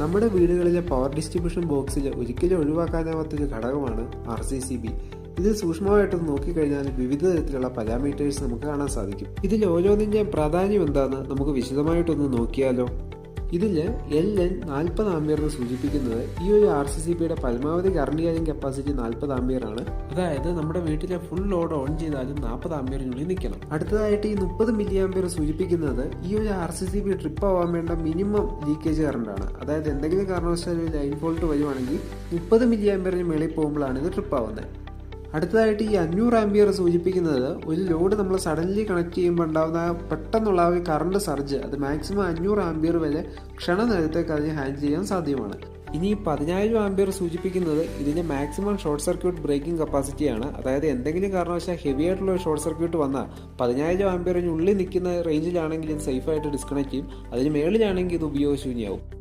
നമ്മുടെ വീടുകളിലെ power distribution ബോക്സിൽ ഒരിക്കലും ഒഴിവാക്കാനാവാത്തൊരു ഘടകമാണ് ആർ സി സി ബി ഇത് സൂക്ഷ്മമായിട്ടൊന്ന് നോക്കിക്കഴിഞ്ഞാൽ വിവിധ തരത്തിലുള്ള പാരാമീറ്റേഴ്സ് നമുക്ക് കാണാൻ സാധിക്കും. ഇതിൽ ഓരോന്നിന്റെയും പ്രാധാന്യം എന്താണെന്ന് നമുക്ക് വിശദമായിട്ടൊന്ന് നോക്കിയാലോ? ഇതിൽ എൽ എൻ നാൽപ്പത് എന്ന് സൂചിപ്പിക്കുന്നത് ഈ ഒരു ആർ സി സി പിയുടെ പരമാവധി കറണ്ട് ക്യാരിങ് കപ്പാസിറ്റി നാൽപ്പത് ആംബിയർ ആണ്. അതായത് നമ്മുടെ വീട്ടിലെ ഫുൾ ലോഡ് ഓൺ ചെയ്താലും നാൽപ്പത് ആംബിയറിനുള്ളിൽ നിൽക്കണം. അടുത്തതായിട്ട് ഈ മുപ്പത് മില്ലി ആംബിയർ സൂചിപ്പിക്കുന്നത് ഈ ഒരു R C C P trip ആവാൻ വേണ്ട മിനിമം ലീക്കേജ് കറണ്ട് ആണ്. അതായത് എന്തെങ്കിലും കാരണവശാലും ലൈൻ ഫോൾട്ട് വരുവാണെങ്കിൽ മുപ്പത് മില്ലി ആംബിയറിന് മേളിൽ പോകുമ്പോഴാണ് ഇത് ട്രിപ്പ് ആവുന്നത്. അടുത്തതായിട്ട് ഈ അഞ്ഞൂറ് ആംബിയർ സൂചിപ്പിക്കുന്നത് ഒരു ലോഡ് നമ്മൾ സഡൻലി കണക്ട് ചെയ്യുമ്പോൾ ഉണ്ടാകുന്ന പെട്ടെന്നുള്ള ആ ഒരു കറണ്ട് സർജ് അത് മാക്സിമം അഞ്ഞൂറ് ആംബിയർ വരെ ക്ഷണനേരത്തേക്ക് അതിനെ ഹാൻഡിൽ ചെയ്യാൻ സാധ്യമാണ്. ഇനി ഈ പതിനായിരം ആംബിയർ സൂചിപ്പിക്കുന്നത് ഇതിന്റെ മാക്സിമം ഷോർട്ട് സർക്യൂട്ട് ബ്രേക്കിംഗ് കപ്പാസിറ്റിയാണ് അതായത് എന്തെങ്കിലും കാരണവശാൽ ഹെവി ആയിട്ടുള്ള ഒരു ഷോർട്ട് സർക്യൂട്ട് വന്നാൽ പതിനായിരം ആംബിയറിനുള്ളിൽ നിൽക്കുന്ന റേഞ്ചിലാണെങ്കിൽ ഇത് സേഫായിട്ട് ഡിസ്കണക്ട് ചെയ്യും. അതിന് മേളിലാണെങ്കിൽ ഇത് ഉപയോഗശൂന്യമാവും